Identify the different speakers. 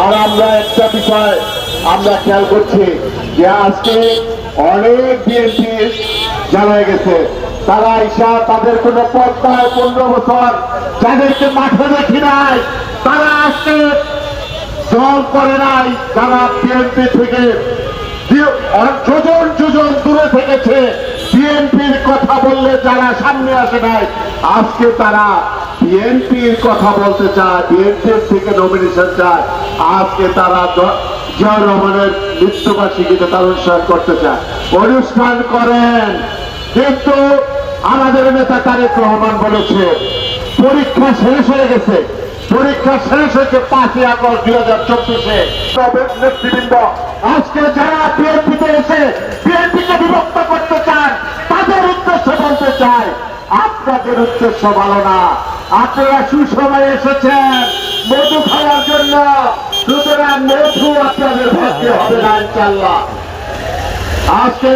Speaker 1: আর আমরা একটা বিষয় আমরা খেয়াল করছি যে আজকে অনেক বিএনপি জানা গেছে। তারা ইসা তাদের কোনো পদ্মায় পনেরো বছর যাদেরকে মাঠে দেখি নাই, তারা আজকে দল করে নাই। যারা বিএনপি থেকে যোজন যোজন দূরে থেকেছে। বিএনপির কথা বললে যারা সামনে আসে নাই, আজকে তারা বিএনপির কথা বলতে চায়, বিএনপির থেকে নমিনেশন চায়। আজকে তারা জিয়াউর রহমানের মৃত্যুবার্ষিকীতে তার অনুষ্ঠান করতে চায়। অনুষ্ঠান করেন। কিন্তু আমাদের নেতা তারেক রহমান বলেছে, পরীক্ষা শেষ হয়ে গেছে। পরীক্ষা শেষ হয়েছে পাঁচই আগস্ট দুই হাজার চব্বিশে। নেতৃবৃন্দ, আজকে যারা বিএনপিতে এসে বিএনপিকে বিভক্ত করতে চান তাদের উদ্দেশ্য বলতে চায়, আপনাদের উদ্দেশ্য ভালো না। আপনারা সুসময় এসেছেন মধু খাওয়ার জন্য। সুতরাং মধু আপনাদের ভাগ্যে হবে না ইনশাল্লাহ আজকে